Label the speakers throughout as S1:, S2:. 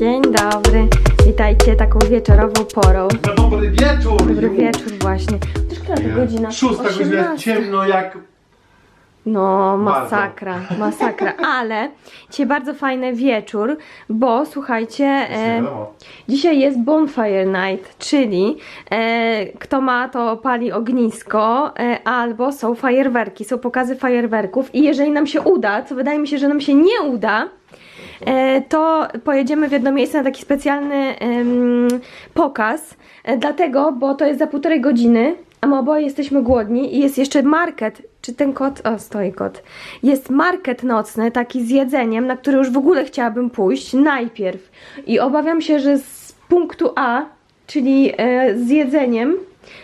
S1: Dzień dobry. Witajcie taką wieczorową porą.
S2: No dobry wieczór!
S1: Dobry wieczór właśnie. Już która to godzina?
S2: Szósta godzina,
S1: 18.
S2: ciemno jak...
S1: No, masakra, masakra. Ale dzisiaj bardzo fajny wieczór, bo słuchajcie, e,
S2: wiadomo.
S1: dzisiaj jest Bonfire Night, czyli e, kto ma, to pali ognisko, e, albo są fajerwerki, są pokazy fajerwerków i jeżeli nam się uda, co wydaje mi się, że nam się nie uda, to pojedziemy w jedno miejsce na taki specjalny pokaz. E, dlatego, bo to jest za półtorej godziny, a my oboje jesteśmy głodni i jest jeszcze market. Czy ten kot? O, stoi kot. Jest market nocny, taki z jedzeniem, na który już w ogóle chciałabym pójść najpierw. I obawiam się, że z punktu A, czyli e, z jedzeniem,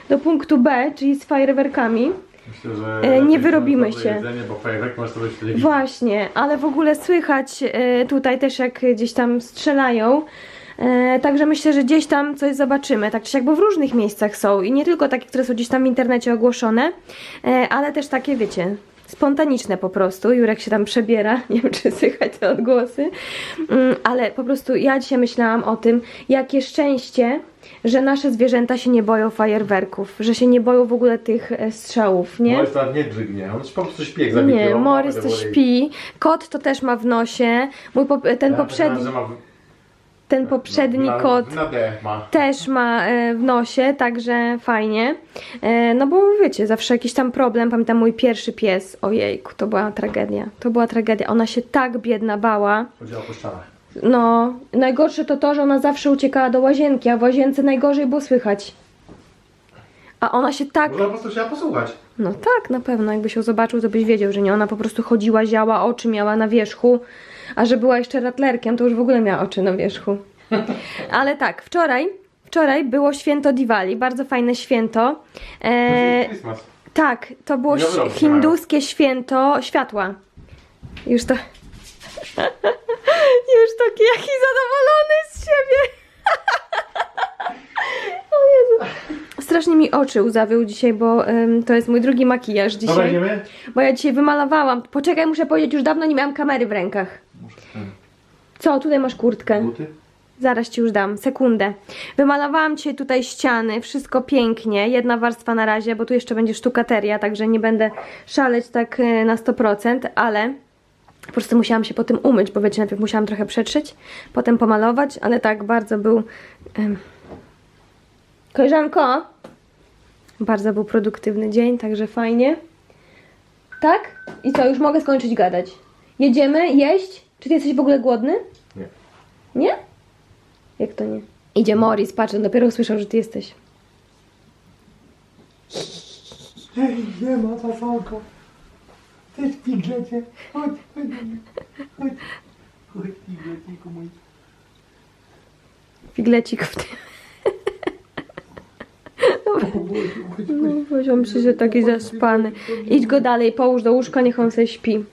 S1: do punktu B, czyli z fajerwerkami,
S2: Myślę, że
S1: E, nie wyrobimy
S2: dobre
S1: się.
S2: Jedzenie, bo fajerwerk możesz sobie wtedy
S1: Właśnie, ale w ogóle słychać e, tutaj też jak gdzieś tam strzelają. E, Także myślę, że gdzieś tam coś zobaczymy. Tak czy siak, bo w różnych miejscach są i nie tylko takie, które są gdzieś tam w internecie ogłoszone, e, ale też takie, wiecie, spontaniczne po prostu. Jurek się tam przebiera, nie wiem czy słychać te odgłosy, Mm, ale po prostu ja dzisiaj myślałam o tym, jakie szczęście, że nasze zwierzęta się nie boją fajerwerków, że się nie boją w ogóle tych e, strzałów, nie?
S2: Morris teraz nie drzygnie, on po prostu śpi jak zabity.
S1: Nie,
S2: będę
S1: to śpi, kot to też ma w nosie, mój ten poprzedni, ten poprzedni
S2: na,
S1: kot
S2: Na ma.
S1: też ma e, w nosie, także fajnie. E, No bo wiecie, zawsze jakiś tam problem. Pamiętam mój pierwszy pies, ojejku, to była tragedia. To była tragedia. Ona się tak biedna bała.
S2: Chodzi o puszczara.
S1: No, najgorsze to to, że ona zawsze uciekała do łazienki, a w łazience najgorzej było słychać. A ona się tak
S2: Można po prostu chciała posłuchać.
S1: No tak, na pewno. Jakbyś ją zobaczył, to byś wiedział, że nie. Ona po prostu chodziła, ziała, oczy miała na wierzchu. A że była jeszcze ratlerkiem, to już w ogóle miała oczy na wierzchu. Ale tak, wczoraj, wczoraj było święto Diwali, bardzo fajne święto. E, tak, to było ś-
S2: rok
S1: hinduskie święto światła. Już to... Już taki jaki zadowolony z siebie. o Jezu. Strasznie mi oczy uzawił dzisiaj, bo to jest mój drugi makijaż
S2: Dobra,
S1: dzisiaj.
S2: idziemy?
S1: Bo ja dzisiaj wymalowałam. Poczekaj, muszę powiedzieć, już dawno nie miałam kamery w rękach. Co, tutaj masz kurtkę.
S2: Buty?
S1: Zaraz ci już dam, sekundę. Wymalowałam dzisiaj tutaj ściany, wszystko pięknie. Jedna warstwa na razie, bo tu jeszcze będzie sztukateria, także nie będę szaleć tak e, na 100%, ale po prostu musiałam się po tym umyć, bo wiecie, najpierw musiałam trochę przetrzeć, potem pomalować, ale tak bardzo był. em, Koleżanko, bardzo był produktywny dzień, także fajnie. Tak? I co, już mogę skończyć gadać. Jedziemy jeść? Czy ty jesteś w ogóle głodny?
S2: Nie.
S1: Nie? Jak to nie? Idzie Morris, patrz, on dopiero usłyszał, że ty jesteś.
S3: Hej, nie ma fasolko. Ty śpiglecie. Chodź, chodź. Chodź. Chodź, śpigleciku mój.
S1: Figlecik w tym. No, poziom przyszedł taki zaspany. Idź go dalej, połóż do łóżka, niech on sobie śpi.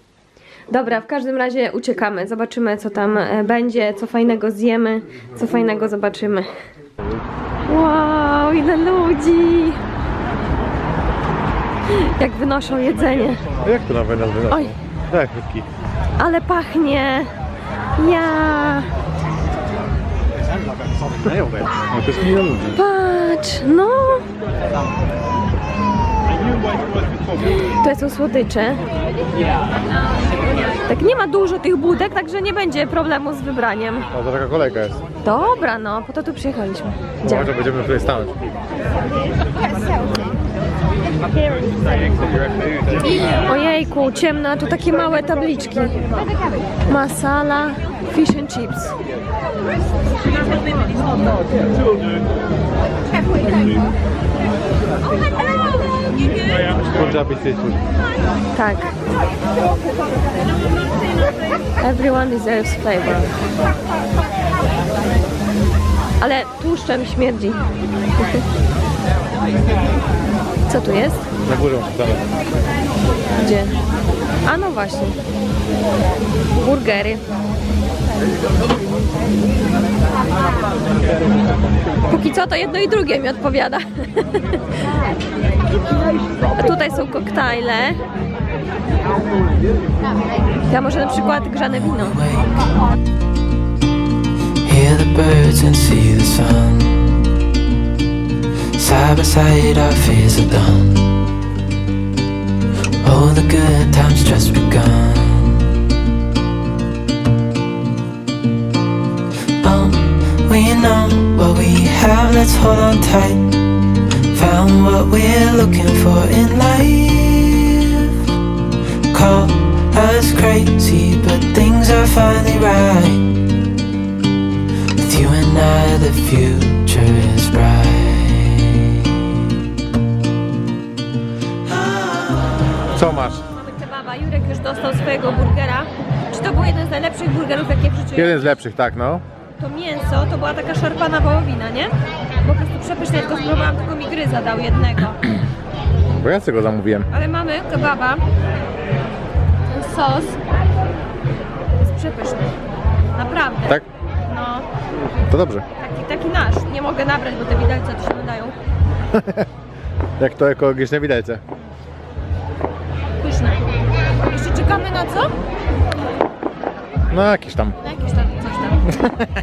S1: Dobra, w każdym razie uciekamy. Zobaczymy, co tam e, będzie, co fajnego zjemy, co fajnego zobaczymy. Wow, ile ludzi! Jak wynoszą jedzenie.
S2: A jak to nawet nazwy?
S1: Oj.
S2: Tak, chrupki.
S1: Ale pachnie! Ja!
S2: No to jest milion ludzi.
S1: Patrz, no! To są słodycze. Tak nie ma dużo tych budek, także nie będzie problemu z wybraniem.
S2: O, to taka kolejka jest.
S1: Dobra, no, po to tu przyjechaliśmy. Gdzie?
S2: Może będziemy tutaj stanąć.
S1: Ojejku, ciemno, a tu takie małe tabliczki. Masala, fish and chips.
S2: Punjabi street food.
S1: Tak. Everyone deserves flavor. Ale tłuszczem śmierdzi. Co tu jest?
S2: Na górę dalej.
S1: Gdzie? A no właśnie. Burgery. Póki co to jedno i drugie mi odpowiada. A tutaj są koktajle. Ja może na przykład grzane wino.
S4: Hear birds and see the sun. Side by side, our fears are done. Oh, the good times just begun. Oh, we know what we have, let's hold on tight. Found what we're looking for in life. Call us crazy, but things are finally right. With you and I, the future is bright.
S2: Co masz?
S1: Mamy kebaba, Jurek już dostał swojego burgera. Czy to był jeden z najlepszych burgerów, jakie w życiu
S2: Jeden z lepszych, tak no.
S1: To mięso to była taka szarpana wołowina, nie? Po prostu przepyszne, tylko spróbowałam, tylko mi gryza dał jednego.
S2: Bo ja sobie go zamówiłem.
S1: Ale mamy kebaba. Ten sos jest przepyszny. Naprawdę.
S2: Tak?
S1: No,
S2: To dobrze.
S1: taki, taki nasz. Nie mogę nabrać, bo te widelce tu się nadają.
S2: Jak to ekologiczne widelce.
S1: Pyszne. Jeszcze czekamy na co?
S2: No jakiś tam.
S1: Na jakieś tam coś tam.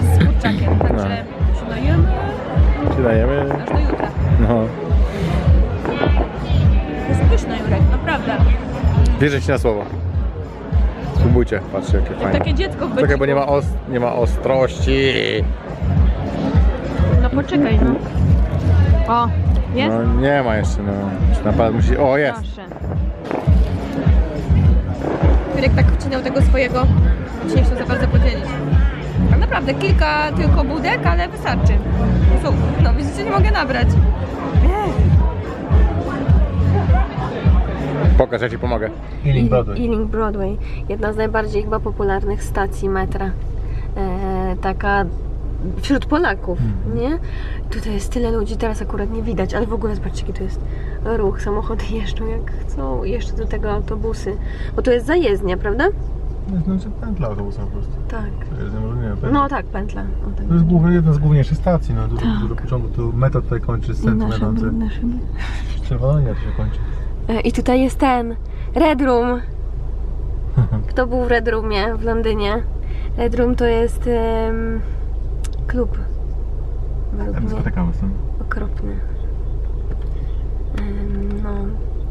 S1: Bułka z kurczakiem. Także się najemy
S2: Się dajemy.
S1: aż do jutra.
S2: No.
S1: Jest pyszne, Jurek, naprawdę.
S2: Wierzę ci na słowo. Spróbujcie, patrzcie jakie fajne.
S1: Takie dziecko w
S2: Czekaj, bo nie ma, os nie ma ostrości.
S1: No poczekaj, no. O, jest?
S2: No nie ma jeszcze, no. Czy Naprawdę musi... O, jest.
S1: Proszę. Jurek tak wcinał tego swojego, się nie chciał za bardzo podzielić. Naprawdę kilka tylko budek, ale wystarczy. Są, no widzicie, nie mogę nabrać.
S2: Pokaż, ja ci pomogę.
S1: Ealing Broadway, jedna z najbardziej chyba popularnych stacji metra. E, taka wśród Polaków, nie? Tutaj jest tyle ludzi, teraz akurat nie widać, ale w ogóle zobaczcie jaki to jest ruch, samochody jeżdżą jak chcą, jeszcze do tego autobusy, bo to jest zajezdnia, prawda?
S2: Znaczy pętla autobusa po prostu.
S1: Tak.
S2: To jest niemożliwe.
S1: No tak, pętla. O, tak.
S2: To jest główna, jedna z główniejszych stacji, no. Dużo,
S1: Tak.
S2: dużo początku, to meta tutaj kończy z centrum. Czerwona linia to się kończy.
S1: E, I tutaj jest ten Red Room. Kto był w Red Roomie w Londynie? Red Room to jest em, klub.
S2: Są.
S1: okropny. Em, no,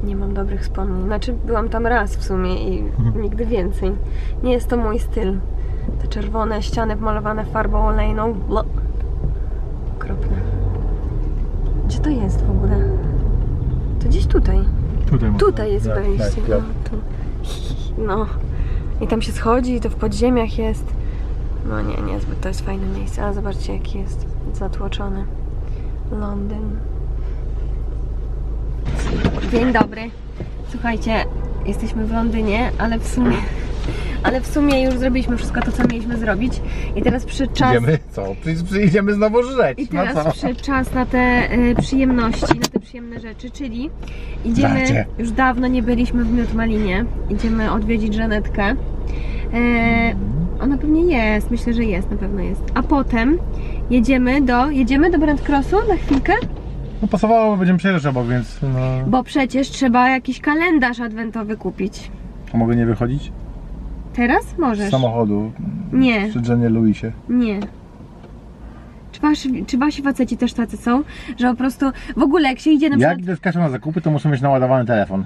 S1: nie mam dobrych wspomnień. Znaczy, byłam tam raz w sumie i nigdy więcej. Nie jest to mój styl. Te czerwone ściany pomalowane farbą olejną. Blo. Okropne. Gdzie to jest w ogóle? To gdzieś tutaj.
S2: Tutaj,
S1: Tutaj jest
S2: Tak,
S1: wejście.
S2: tak,
S1: No,
S2: tak.
S1: no. I tam się schodzi, i to w podziemiach jest. No nie, niezbyt to jest fajne miejsce, ale zobaczcie jaki jest zatłoczony. Londyn. Dzień dobry. Słuchajcie, jesteśmy w Londynie, ale w sumie. Ale w sumie już zrobiliśmy wszystko to, co mieliśmy zrobić. I teraz czas.
S2: Idziemy, co? Przy- Przyjdziemy znowu żreć.
S1: I
S2: No
S1: teraz przyszedł czas na te y, przyjemności, na te przyjemne rzeczy, czyli idziemy,
S2: Dacie.
S1: już dawno nie byliśmy w Miód Malinie, idziemy odwiedzić Żanetkę. E, ona pewnie jest, myślę, że jest, na pewno jest. A potem jedziemy do, jedziemy do Brand Crossu na chwilkę,
S2: No pasowało, bo będziemy przejrzeć obok, więc no...
S1: bo przecież trzeba jakiś kalendarz adwentowy kupić.
S2: A mogę nie wychodzić?
S1: Teraz
S2: Z
S1: możesz.
S2: samochodu.
S1: Nie.
S2: Przy Jenie Louisie.
S1: Nie. Czy wasi, czy wasi faceci też tacy są, że po prostu w ogóle jak się idzie na przykład...
S2: Jak idę z Kasią na zakupy, to muszę mieć naładowany telefon.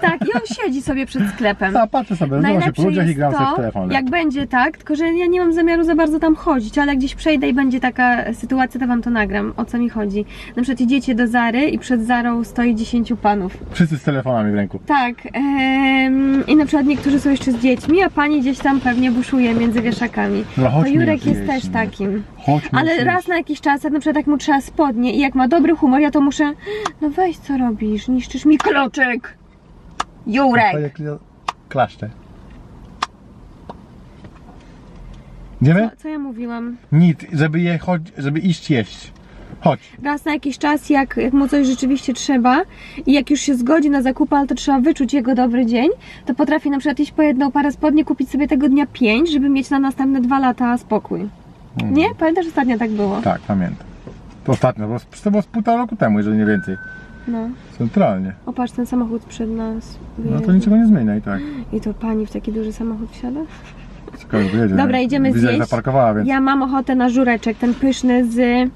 S1: Tak, i on siedzi sobie przed sklepem.
S2: A patrzę sobie, rozmawiam się po ludziach i gram sobie w telefon.
S1: jak będzie tak, tylko że ja nie mam zamiaru za bardzo tam chodzić, ale jak gdzieś przejdę i będzie taka sytuacja, to wam to nagram, o co mi chodzi. Na przykład idziecie do Zary i przed Zarą stoi 10 panów.
S2: Wszyscy z telefonami w ręku.
S1: Tak, em, i na przykład niektórzy są jeszcze z dziećmi, a pani gdzieś tam pewnie buszuje między wieszakami.
S2: No
S1: To
S2: chodźmy
S1: Jurek jest też takim.
S2: Chodźmy
S1: Ale raz na jakiś czas, jak na przykład jak mu trzeba spodnie i jak ma dobry humor, ja to muszę, no weź co robisz, niszczysz mi kloczek. Jurek!
S2: Klaszczę. Idziemy?
S1: Co, co ja mówiłam?
S2: Nic, żeby je chodź, żeby iść jeść. Chodź.
S1: raz na jakiś czas, jak, jak mu coś rzeczywiście trzeba i jak już się zgodzi na zakupy, ale to trzeba wyczuć jego dobry dzień, to potrafi na przykład iść po jedną parę spodni, kupić sobie tego dnia pięć, żeby mieć na następne dwa lata spokój. Nie? Pamiętasz, ostatnio tak było?
S2: Tak, pamiętam. To ostatnio, bo to było z półtora roku temu, jeżeli nie więcej.
S1: No.
S2: Centralnie.
S1: Opatrz, ten samochód przed nas.
S2: No to niczego nie zmienia i tak.
S1: I to pani w taki duży samochód wsiada?
S2: już wyjedzie.
S1: Dobra, idziemy
S2: Widzę, że
S1: zjeść.
S2: zaparkowała, więc...
S1: Ja mam ochotę na żureczek, ten pyszny z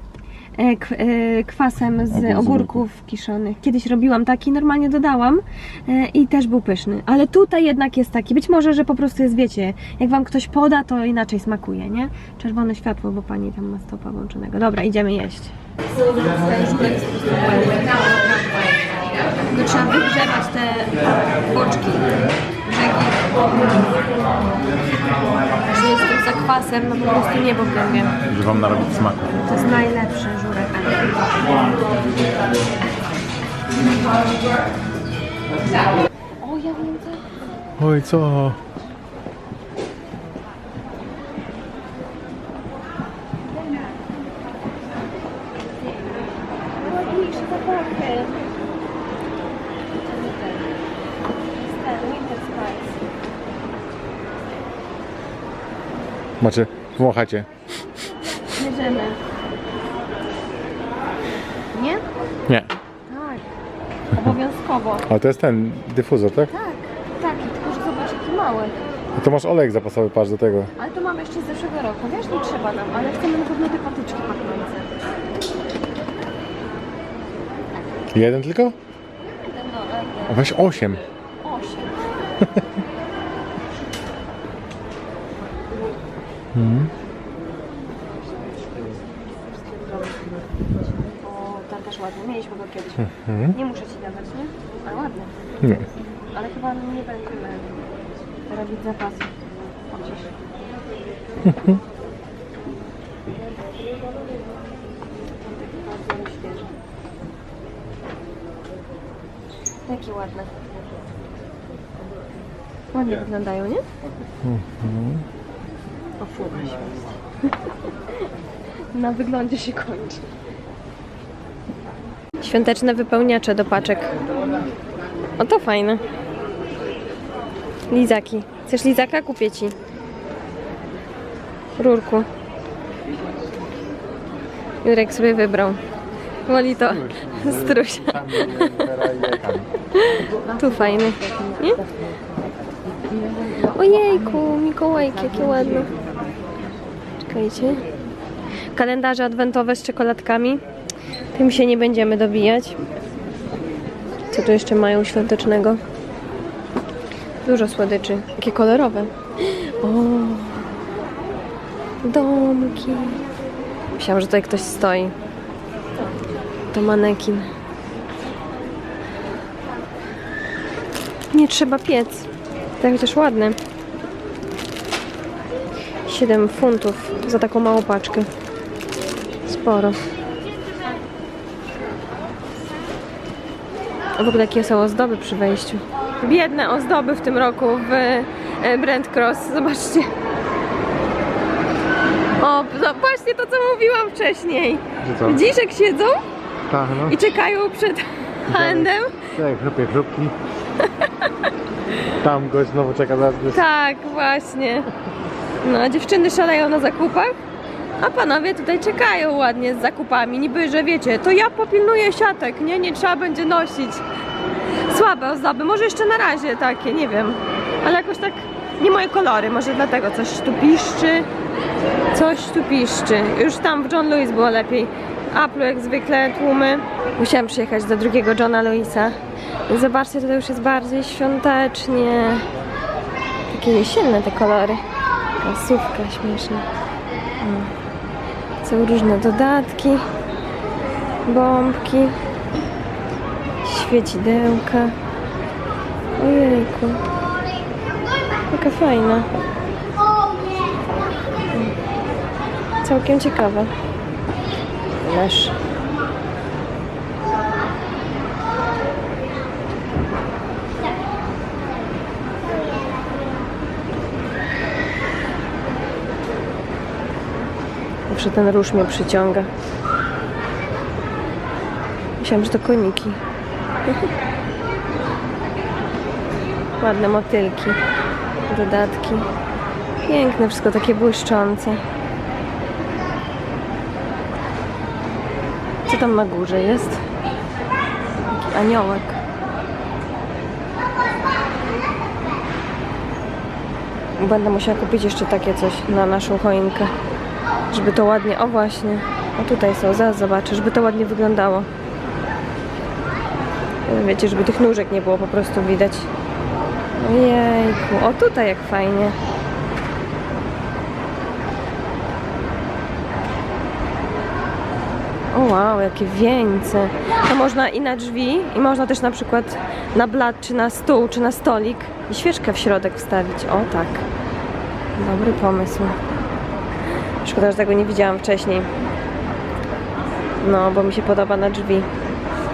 S1: kwasem z
S2: Ogór z
S1: ogórków kiszonych. Kiedyś robiłam taki, normalnie dodałam e, i też był pyszny. Ale tutaj jednak jest taki, być może, że po prostu jest, wiecie, jak wam ktoś poda, to inaczej smakuje, nie? Czerwone światło, bo pani tam ma stopa włączonego. Dobra, idziemy jeść. No, trzeba wygrzebać te boczki, Że jest tym zakwasem, no po prostu niebo w gębie.
S2: Że wam narobić smaku.
S1: To jest najlepszy żurek. O, ja wiem co.
S2: Oj, co?
S1: Ładniejsze zapachy. Ten winter spice.
S2: Macie, wąchacie.
S1: Bierzemy. Nie?
S2: Nie.
S1: Tak. Obowiązkowo.
S2: A to jest ten dyfuzor, tak?
S1: Tak, taki, tylko że zobacz jaki mały.
S2: A to masz olejek zapasowy, patrz do tego.
S1: Ale to mam jeszcze z zeszłego roku. Wiesz, nie trzeba nam, ale chcemy na pewno te patyczki pachnące.
S2: Jeden tylko?
S1: No, ale
S2: weź osiem.
S1: osiem. O, ten też ładny. Mieliśmy go kiedyś. Nie muszę ci dawać, nie? Ale ładny.
S2: Nie.
S1: Ale chyba nie będziemy robić zapasu. Chociaż. Taki bardzo świeży. Jakie ładne. Ładnie wyglądają, nie? O Na wyglądzie się kończy. Świąteczne wypełniacze do paczek. O to fajne. Lizaki. Chcesz lizaka? Kupię ci. Rurku. Jurek sobie wybrał. Woli to strusia. Tu fajny. Nie? Ojejku, Mikołajki, jakie ładne. Czekajcie. Kalendarze adwentowe z czekoladkami. Tym się nie będziemy dobijać. Co tu jeszcze mają świątecznego? Dużo słodyczy. Jakie kolorowe. O! Domki. Myślałam, że tutaj ktoś stoi. To manekin. Nie trzeba piec. Tak chociaż ładne. 7 funtów za taką małą paczkę. Sporo. A w ogóle jakie są ozdoby przy wejściu. Biedne ozdoby w tym roku w e, Brent Cross. Zobaczcie. O, zobaczcie to, co mówiłam wcześniej.
S2: Co?
S1: Widzisz, jak siedzą
S2: Tak, no.
S1: i czekają przed handem?
S2: Tak, chrupie chrupki. Tam gość znowu czeka zaraz.
S1: Tak, właśnie. No, dziewczyny szaleją na zakupach, a panowie tutaj czekają ładnie z zakupami. Niby, że wiecie, to ja popilnuję siatek, nie? Nie trzeba będzie nosić. Słabe ozdoby, może jeszcze na razie takie, nie wiem. Ale jakoś tak nie moje kolory, może dlatego coś tu piszczy. Coś tu piszczy. Już tam w John Lewis było lepiej. Apple jak zwykle, tłumy. Musiałam przyjechać do drugiego Johna Lewisa. Zobaczcie, tutaj już jest bardziej świątecznie. Takie jesienne te kolory. Kasówka śmieszna. O. Są różne dodatki. Bombki. Świecidełka. Ojejku. Jaka fajna. Całkiem ciekawa. Leż. Zawsze ten róż mnie przyciąga. Myślałam, że to koniki. Ładne motylki. Dodatki. Piękne, wszystko takie błyszczące. Co tam na górze jest? Taki aniołek. Będę musiała kupić jeszcze takie coś na naszą choinkę. Żeby to ładnie, o właśnie, o tutaj są, zaraz zobaczę, żeby to ładnie wyglądało. Wiecie, żeby tych nóżek nie było po prostu widać. Ojejku, o tutaj jak fajnie. O wow, jakie wieńce. To można i na drzwi, i można też na przykład na blat, czy na stół, czy na stolik i świeczkę w środek wstawić. O tak. Dobry pomysł. Szkoda, że tego nie widziałam wcześniej. No, bo mi się podoba na drzwi.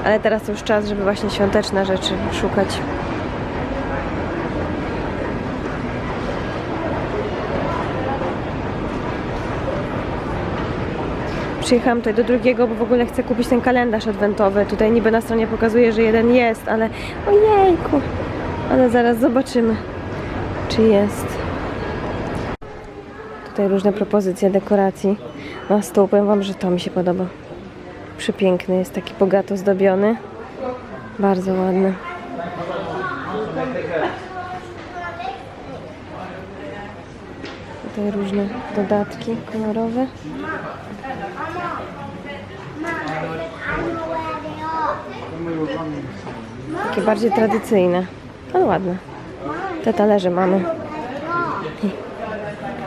S1: Ale teraz już czas, żeby właśnie świąteczne rzeczy szukać. Przyjechałam tutaj do drugiego, bo w ogóle chcę kupić ten kalendarz adwentowy. Tutaj niby na stronie pokazuje, że jeden jest, ale ojejku. Ale zaraz zobaczymy, czy jest. Tutaj różne propozycje dekoracji na stół. Powiem Wam, że to mi się podoba. Przepiękny, jest taki bogato zdobiony. Bardzo ładny. Tutaj różne dodatki kolorowe. Takie bardziej tradycyjne, ale ładne. Te talerze mamy.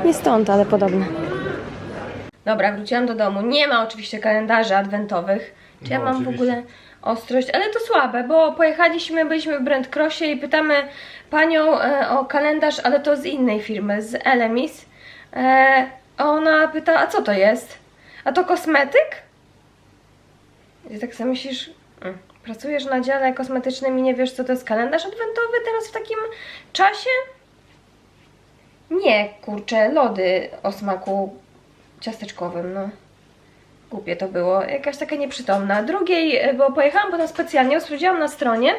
S1: Nie stąd, ale podobne. Dobra, wróciłam do domu. Nie ma oczywiście kalendarzy adwentowych. Czy ja
S2: No,
S1: mam w
S2: oczywiście.
S1: ogóle ostrość? Ale to słabe, bo pojechaliśmy, byliśmy w Brand Crossie i pytamy panią e, o kalendarz, ale to z innej firmy, z Elemis. E, a ona pyta, a co to jest? A to kosmetyk? I tak sobie myślisz, mm, pracujesz na dziale kosmetycznym i nie wiesz, co to jest kalendarz adwentowy teraz w takim czasie? Nie, kurczę, lody o smaku ciasteczkowym, no. Głupie to było, jakaś taka nieprzytomna. Drugiej, e, bo pojechałam potem specjalnie, sprawdziłam na stronie.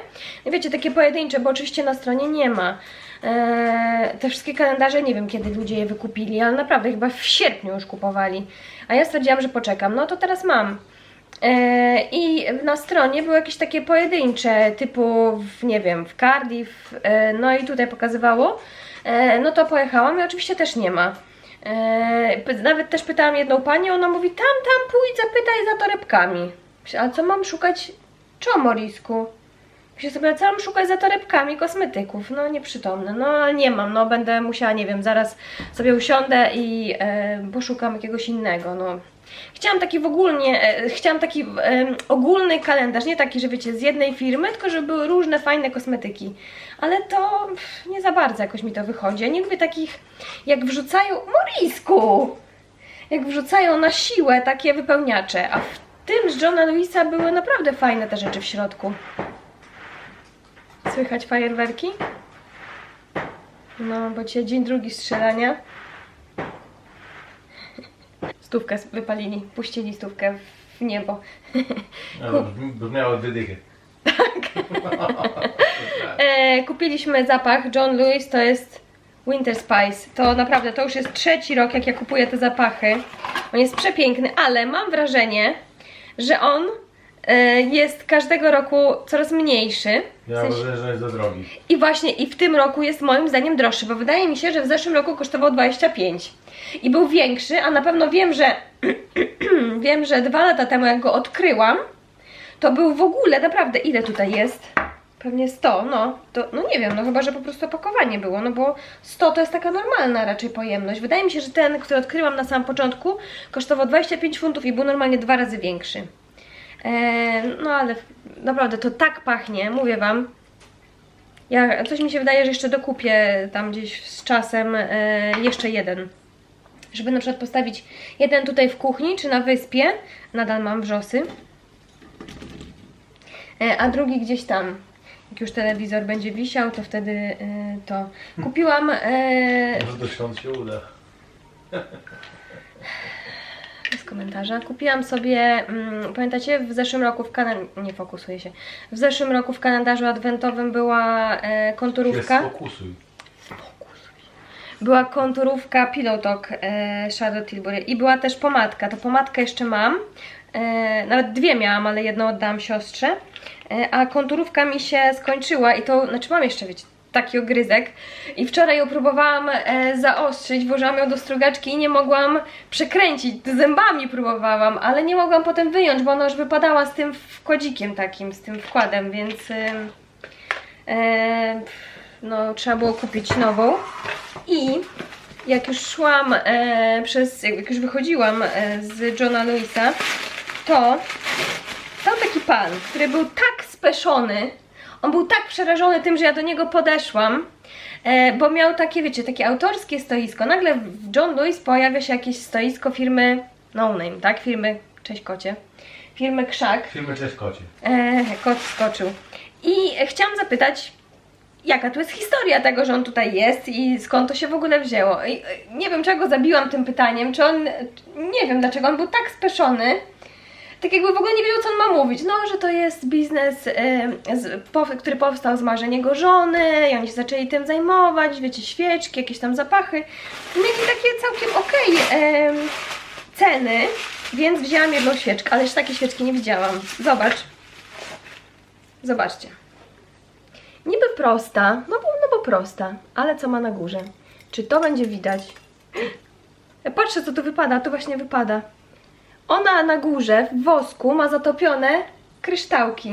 S1: Wiecie, takie pojedyncze, bo oczywiście na stronie nie ma. Eee, te wszystkie kalendarze, nie wiem kiedy ludzie je wykupili, ale naprawdę chyba w sierpniu już kupowali. A ja stwierdziłam, że poczekam. No to teraz mam. E, I na stronie były jakieś takie pojedyncze, typu, w, nie wiem, w Cardiff, e, no i tutaj pokazywało. E, No to pojechałam i oczywiście też nie ma. E, Nawet też pytałam jedną panią, ona mówi, tam, tam pójdź, zapytaj za torebkami. A co mam szukać? Czemu, Morisku? Myślę sobie, co mam szukać za torebkami kosmetyków? No nieprzytomne, no nie mam, no będę musiała, nie wiem, zaraz sobie usiądę i e, poszukam jakiegoś innego, no. Chciałam taki w ogólnie, e, chciałam taki e, ogólny kalendarz, nie taki, że wiecie, z jednej firmy, tylko żeby były różne fajne kosmetyki. Ale to pff, nie za bardzo jakoś mi to wychodzi. Ja nie lubię takich, jak wrzucają, Morisku! Jak wrzucają na siłę takie wypełniacze, a w tym z Johna Lewisa były naprawdę fajne te rzeczy w środku. Słychać fajerwerki? No, bo dzisiaj dzień drugi strzelania. Stówkę wypalili, puścili stówkę w niebo.
S2: Brzmiało dwie dychy.
S1: E, kupiliśmy zapach John Lewis, to jest Winter Spice. To naprawdę, to już jest trzeci rok, jak ja kupuję te zapachy. On jest przepiękny, ale mam wrażenie, że on e, jest każdego roku coraz mniejszy. W
S2: Ja
S1: sensie-
S2: wrażenie, że jest za drogi.
S1: I właśnie i w tym roku jest moim zdaniem droższy, bo wydaje mi się, że w zeszłym roku kosztował 25 i był większy, a na pewno wiem, że wiem, że dwa lata temu jak go odkryłam, to był w ogóle naprawdę ile tutaj jest? Pewnie 100, no, to, no nie wiem, no chyba, że po prostu opakowanie było, no bo 100 to jest taka normalna raczej pojemność. Wydaje mi się, że ten, który odkryłam na samym początku, kosztował 25 funtów i był normalnie dwa razy większy. No ale naprawdę to tak pachnie, mówię Wam, ja, coś mi się wydaje, że jeszcze dokupię tam gdzieś z czasem e, jeszcze jeden. Żeby na przykład postawić jeden tutaj w kuchni czy na wyspie. Nadal mam wrzosy. E, a drugi gdzieś tam. Jak już telewizor będzie wisiał, to wtedy e, to. Kupiłam. E,
S2: Może do świąt się uda.
S1: Bez komentarza. Kupiłam sobie, mm, pamiętacie, w zeszłym roku w kalendarzu, nie fokusuje się, w zeszłym roku w kalendarzu adwentowym była e, konturówka.
S2: sfokusuj.
S1: Była konturówka Pillow Talk e, Charlotte Tilbury i była też pomadka. To pomadkę jeszcze mam. E, nawet dwie miałam, ale jedną oddałam siostrze. E, a konturówka mi się skończyła i to, znaczy mam jeszcze, wiecie, taki ogryzek. I wczoraj ją próbowałam e, zaostrzyć, włożyłam ją do strugaczki i nie mogłam przekręcić. Zębami próbowałam, ale nie mogłam potem wyjąć, bo ona już wypadała z tym wkładzikiem takim, z tym wkładem, więc e, no, trzeba było kupić nową. I jak już szłam e, przez, jak już wychodziłam e, z Johna Lewisa, to stał taki pan, który był tak speszony, on był tak przerażony tym, że ja do niego podeszłam, e, bo miał takie, wiecie, takie autorskie stoisko. Nagle w John Lewis pojawia się jakieś stoisko firmy No Name, tak? Firmy, cześć kocie, firmy Krzak.
S2: Filmy Cześć Kocie.
S1: E, kot skoczył. I chciałam zapytać, jaka tu jest historia tego, że on tutaj jest i skąd to się w ogóle wzięło. I, e, nie wiem, czego zabiłam tym pytaniem, czy on, nie wiem dlaczego, on był tak speszony, tak jakby w ogóle nie wiedział, co on ma mówić. No, że to jest biznes, e, z, po, który powstał z marzeń jego żony i oni się zaczęli tym zajmować, wiecie, świeczki, jakieś tam zapachy. Mieli takie całkiem okej em, ceny, więc wzięłam jedną świeczkę, ale jeszcze takiej świeczki nie widziałam. Zobacz. Zobaczcie. Niby prosta, no bo, no bo prosta, ale co ma na górze? Czy to będzie widać? Patrzę, co tu wypada, to właśnie wypada. Ona na górze w wosku ma zatopione kryształki.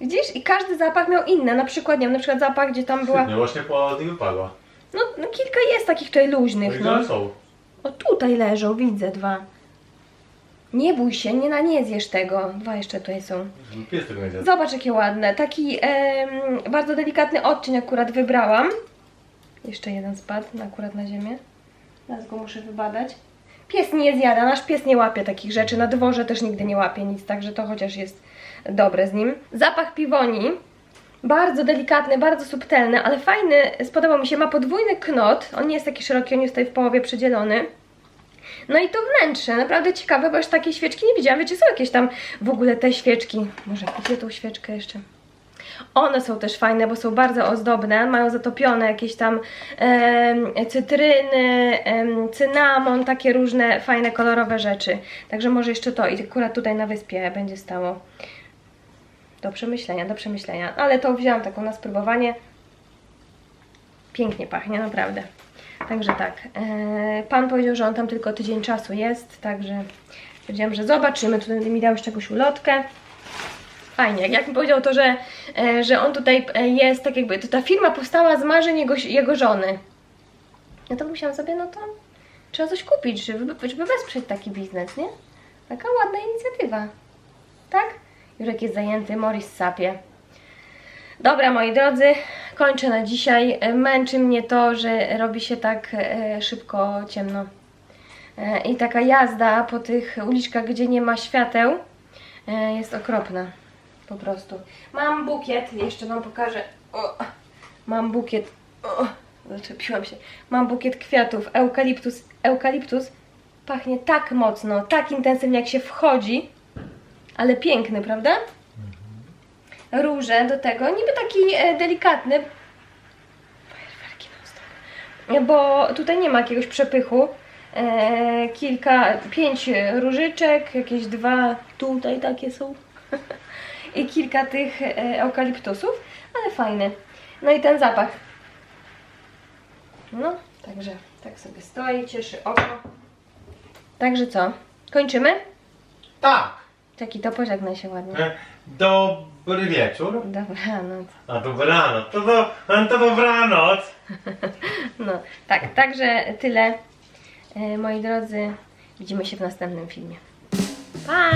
S1: Widzisz? I każdy zapach miał inny. Na przykład, nie wiem, na przykład zapach, gdzie tam była.
S2: Nie, właśnie po niej wypadła.
S1: No, no kilka jest takich tutaj luźnych, no.
S2: są.
S1: O tutaj leżą, widzę dwa. Nie bój się, nie na nie zjesz tego. Dwa jeszcze tutaj są.
S2: Pies tego nie zjadł.
S1: Zobacz jakie ładne. Taki em, bardzo delikatny odcień akurat wybrałam. Jeszcze jeden spadł na- akurat na ziemię. Teraz go muszę wybadać. Pies nie zjada, nasz pies nie łapie takich rzeczy. Na dworze też nigdy nie łapie nic, także to chociaż jest dobre z nim. Zapach piwoni. Bardzo delikatny, bardzo subtelny, ale fajny, spodobał mi się. Ma podwójny knot. On nie jest taki szeroki, on jest tutaj w połowie przedzielony. No i to wnętrze, naprawdę ciekawe, bo już takiej świeczki nie widziałam. Wiecie, są jakieś tam w ogóle te świeczki. Może kupię tą świeczkę jeszcze. One są też fajne, bo są bardzo ozdobne, mają zatopione jakieś tam em, cytryny, em, cynamon, takie różne fajne, kolorowe rzeczy. Także może jeszcze to i akurat tutaj na wyspie będzie stało. Do przemyślenia, do przemyślenia. Ale to wzięłam taką na spróbowanie. Pięknie pachnie, naprawdę. Także tak, e, pan powiedział, że on tam tylko tydzień czasu jest, także powiedziałam, że zobaczymy, tutaj mi dał jeszcze jakąś ulotkę. Fajnie, jak mi powiedział to, że, e, że on tutaj e, jest, tak jakby, to ta firma powstała z marzeń jego, jego żony. No to musiałam sobie, no to trzeba coś kupić, żeby, żeby wesprzeć taki biznes, nie? Taka ładna inicjatywa, tak? Jurek jest zajęty, Morris sapie. Dobra, moi drodzy, kończę na dzisiaj. E, Męczy mnie to, że robi się tak szybko ciemno. I taka jazda po tych uliczkach, gdzie nie ma świateł, jest okropna. Po prostu. Mam bukiet, jeszcze Wam pokażę. O, mam bukiet. O, zaczepiłam się. Mam bukiet kwiatów. Eukaliptus. Eukaliptus pachnie tak mocno, tak intensywnie, jak się wchodzi, ale piękny, prawda? róże do tego, niby taki e, delikatny. Bo tutaj nie ma jakiegoś przepychu. E, kilka, pięć różyczek, jakieś dwa tutaj takie są. I kilka tych e, eukaliptusów, ale fajny. No i ten zapach. No, także tak sobie stoi, cieszy oko. Także co? Kończymy?
S2: Tak.
S1: Taki to pożegnaj się ładnie.
S2: E, Dobry wieczór.
S1: Dobranoc.
S2: A dobranoc. To, do, to dobranoc.
S1: No, tak, także tyle. E, moi drodzy, widzimy się w następnym filmie. Pa!